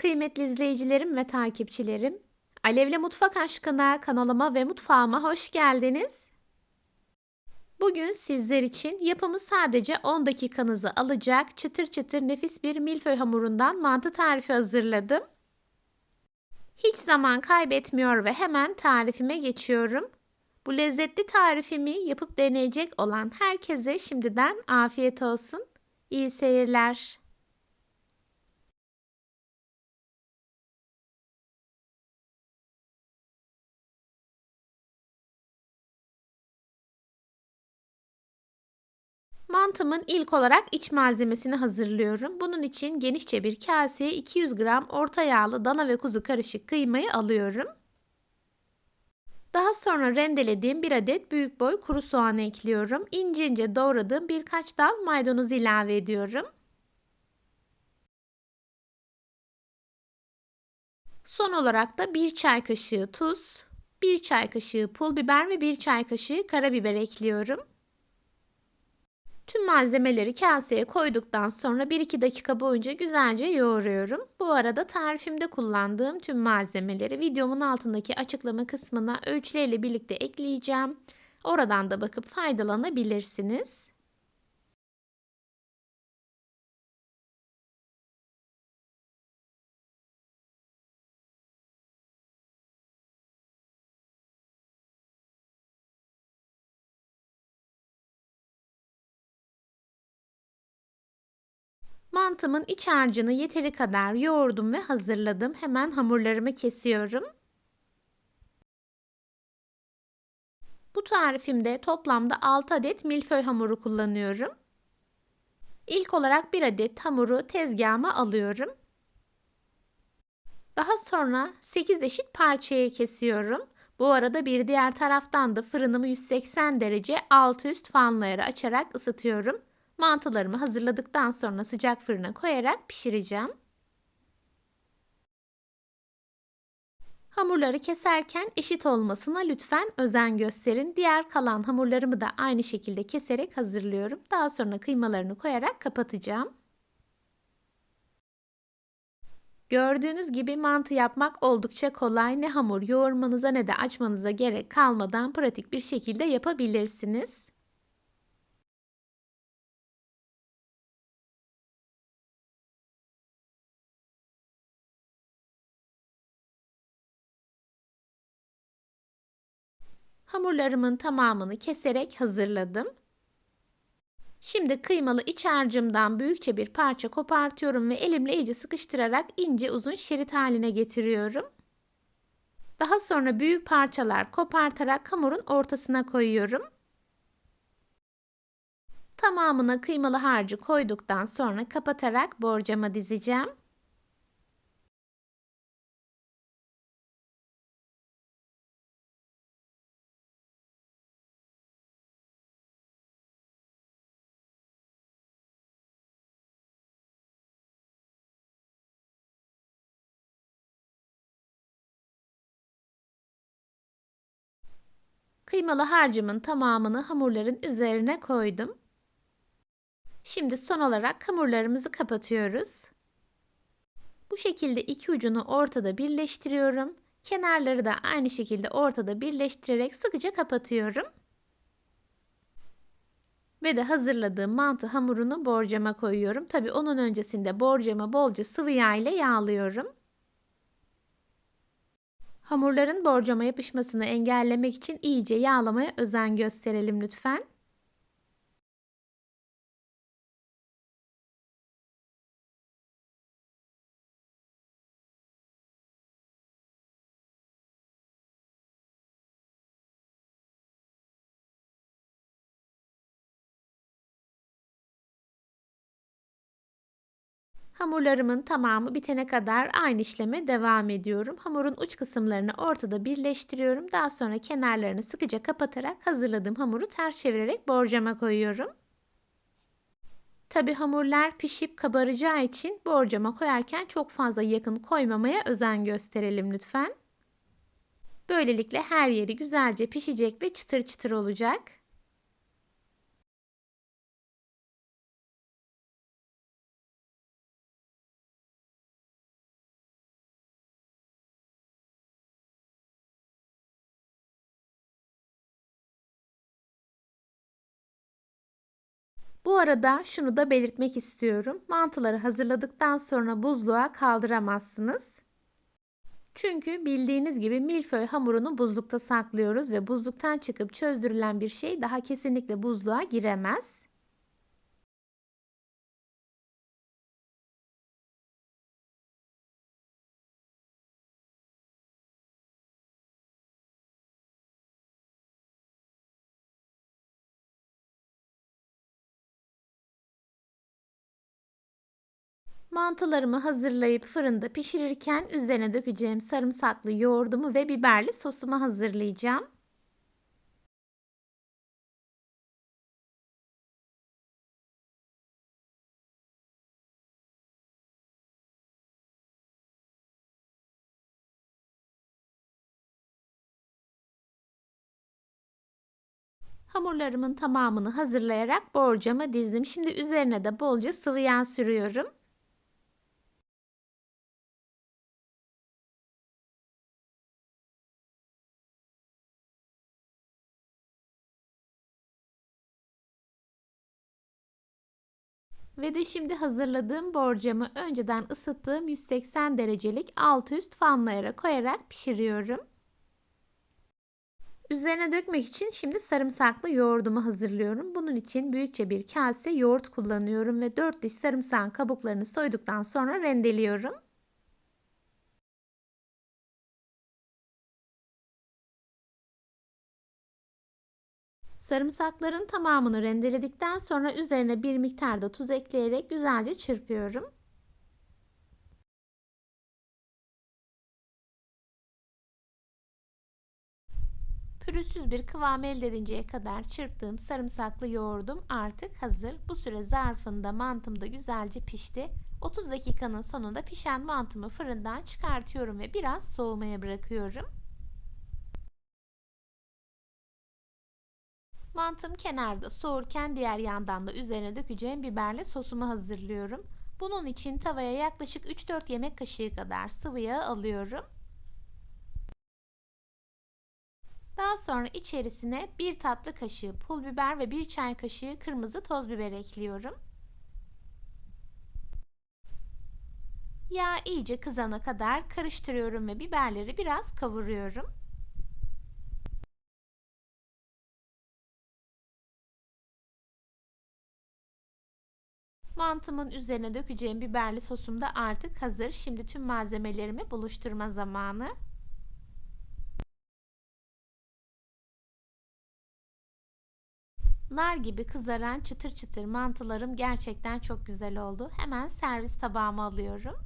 Kıymetli izleyicilerim ve takipçilerim, Alevle Mutfak Aşkına kanalıma ve mutfağıma hoş geldiniz. Bugün sizler için yapımı sadece 10 dakikanızı alacak çıtır çıtır nefis bir milföy hamurundan mantı tarifi hazırladım. Hiç zaman kaybetmiyor ve hemen tarifime geçiyorum. Bu lezzetli tarifimi yapıp deneyecek olan herkese şimdiden afiyet olsun. İyi seyirler. Mantımın ilk olarak iç malzemesini hazırlıyorum. Bunun için genişçe bir kaseye 200 gram orta yağlı dana ve kuzu karışık kıymayı alıyorum. Daha sonra rendelediğim bir adet büyük boy kuru soğan ekliyorum. İnce ince doğradığım birkaç dal maydanoz ilave ediyorum. Son olarak da bir çay kaşığı tuz, bir çay kaşığı pul biber ve bir çay kaşığı karabiber ekliyorum. Tüm malzemeleri kaseye koyduktan sonra 1-2 dakika boyunca güzelce yoğuruyorum. Bu arada tarifimde kullandığım tüm malzemeleri videomun altındaki açıklama kısmına ölçülerle birlikte ekleyeceğim. Oradan da bakıp faydalanabilirsiniz. Mantımın iç harcını yeteri kadar yoğurdum ve hazırladım. Hemen hamurlarımı kesiyorum. Bu tarifimde toplamda 6 adet milföy hamuru kullanıyorum. İlk olarak bir adet hamuru tezgahıma alıyorum. Daha sonra 8 eşit parçaya kesiyorum. Bu arada bir diğer taraftan da fırınımı 180 derece altı üst fanları açarak ısıtıyorum. Mantılarımı hazırladıktan sonra sıcak fırına koyarak pişireceğim. Hamurları keserken eşit olmasına lütfen özen gösterin. Diğer kalan hamurlarımı da aynı şekilde keserek hazırlıyorum. Daha sonra kıymalarını koyarak kapatacağım. Gördüğünüz gibi mantı yapmak oldukça kolay. Ne hamur yoğurmanıza ne de açmanıza gerek kalmadan pratik bir şekilde yapabilirsiniz. Hamurlarımın tamamını keserek hazırladım. Şimdi kıymalı iç harcımdan büyükçe bir parça kopartıyorum ve elimle iyice sıkıştırarak ince uzun şerit haline getiriyorum. Daha sonra büyük parçalar kopartarak hamurun ortasına koyuyorum. Tamamına kıymalı harcı koyduktan sonra kapatarak borcama dizeceğim. Kıymalı harcımın tamamını hamurların üzerine koydum. Şimdi son olarak hamurlarımızı kapatıyoruz. Bu şekilde iki ucunu ortada birleştiriyorum. Kenarları da aynı şekilde ortada birleştirerek sıkıca kapatıyorum. Ve de hazırladığım mantı hamurunu borcama koyuyorum. Tabi onun öncesinde borcama bolca sıvı yağ ile yağlıyorum. Hamurların borcama yapışmasını engellemek için iyice yağlamaya özen gösterelim lütfen. Hamurlarımın tamamı bitene kadar aynı işleme devam ediyorum. Hamurun uç kısımlarını ortada birleştiriyorum. Daha sonra kenarlarını sıkıca kapatarak hazırladığım hamuru ters çevirerek borcama koyuyorum. Tabi hamurlar pişip kabaracağı için borcama koyarken çok fazla yakın koymamaya özen gösterelim lütfen. Böylelikle her yeri güzelce pişecek ve çıtır çıtır olacak. Bu arada şunu da belirtmek istiyorum. Mantıları hazırladıktan sonra buzluğa kaldıramazsınız. Çünkü bildiğiniz gibi milföy hamurunu buzlukta saklıyoruz ve buzluktan çıkıp çözdürülen bir şey daha kesinlikle buzluğa giremez. Mantılarımı hazırlayıp fırında pişirirken üzerine dökeceğim sarımsaklı yoğurdumu ve biberli sosumu hazırlayacağım. Hamurlarımın tamamını hazırlayarak borcama dizdim. Şimdi üzerine de bolca sıvı yağ sürüyorum. Ve de şimdi hazırladığım borcamı önceden ısıttığım 180 derecelik alt üst fanlayara koyarak pişiriyorum. Üzerine dökmek için şimdi sarımsaklı yoğurdumu hazırlıyorum. Bunun için büyükçe bir kase yoğurt kullanıyorum ve 4 diş sarımsağın kabuklarını soyduktan sonra rendeliyorum. Sarımsakların tamamını rendeledikten sonra üzerine bir miktar da tuz ekleyerek güzelce çırpıyorum. Pürüzsüz bir kıvam elde edinceye kadar çırptığım sarımsaklı yoğurdum artık hazır. Bu süre zarfında mantım da güzelce pişti. 30 dakikanın sonunda pişen mantımı fırından çıkartıyorum ve biraz soğumaya bırakıyorum. Mantım kenarda soğurken diğer yandan da üzerine dökeceğim biberli sosumu hazırlıyorum. Bunun için tavaya yaklaşık 3-4 yemek kaşığı kadar sıvı yağ alıyorum. Daha sonra içerisine 1 tatlı kaşığı pul biber ve 1 çay kaşığı kırmızı toz biber ekliyorum. Yağ iyice kızana kadar karıştırıyorum ve biberleri biraz kavuruyorum. Mantımın üzerine dökeceğim biberli sosum da artık hazır. Şimdi tüm malzemelerimi buluşturma zamanı. Nar gibi kızaran çıtır çıtır mantılarım gerçekten çok güzel oldu. Hemen servis tabağıma alıyorum.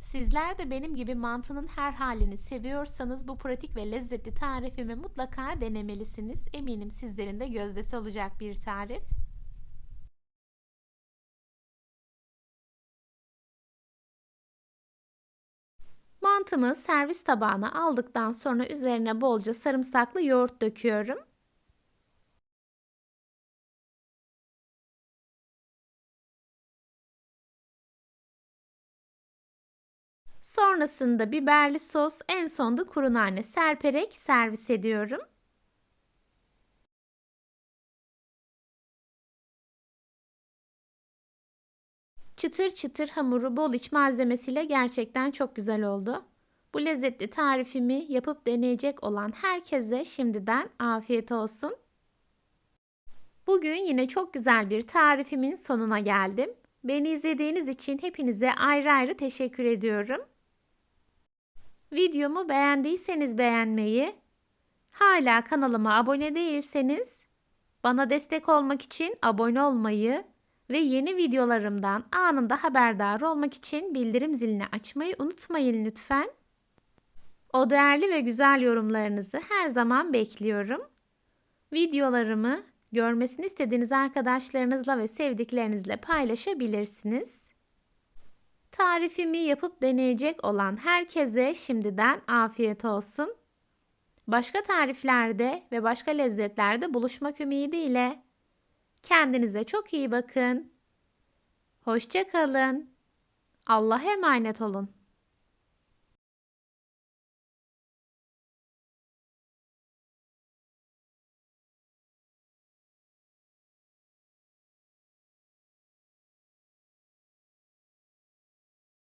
Sizler de benim gibi mantının her halini seviyorsanız bu pratik ve lezzetli tarifimi mutlaka denemelisiniz. Eminim sizlerin de gözdesi olacak bir tarif. Mantımı servis tabağına aldıktan sonra üzerine bolca sarımsaklı yoğurt döküyorum. Sonrasında biberli sos, en sonda kuru nane serperek servis ediyorum. Çıtır çıtır hamuru bol iç malzemesiyle gerçekten çok güzel oldu. Bu lezzetli tarifimi yapıp deneyecek olan herkese şimdiden afiyet olsun. Bugün yine çok güzel bir tarifimin sonuna geldim. Beni izlediğiniz için hepinize ayrı ayrı teşekkür ediyorum. Videomu beğendiyseniz beğenmeyi, hala kanalıma abone değilseniz bana destek olmak için abone olmayı ve yeni videolarımdan anında haberdar olmak için bildirim zilini açmayı unutmayın lütfen. O değerli ve güzel yorumlarınızı her zaman bekliyorum. Videolarımı görmesini istediğiniz arkadaşlarınızla ve sevdiklerinizle paylaşabilirsiniz. Tarifimi yapıp deneyecek olan herkese şimdiden afiyet olsun. Başka tariflerde ve başka lezzetlerde buluşmak ümidiyle kendinize çok iyi bakın. Hoşça kalın. Allah'a emanet olun.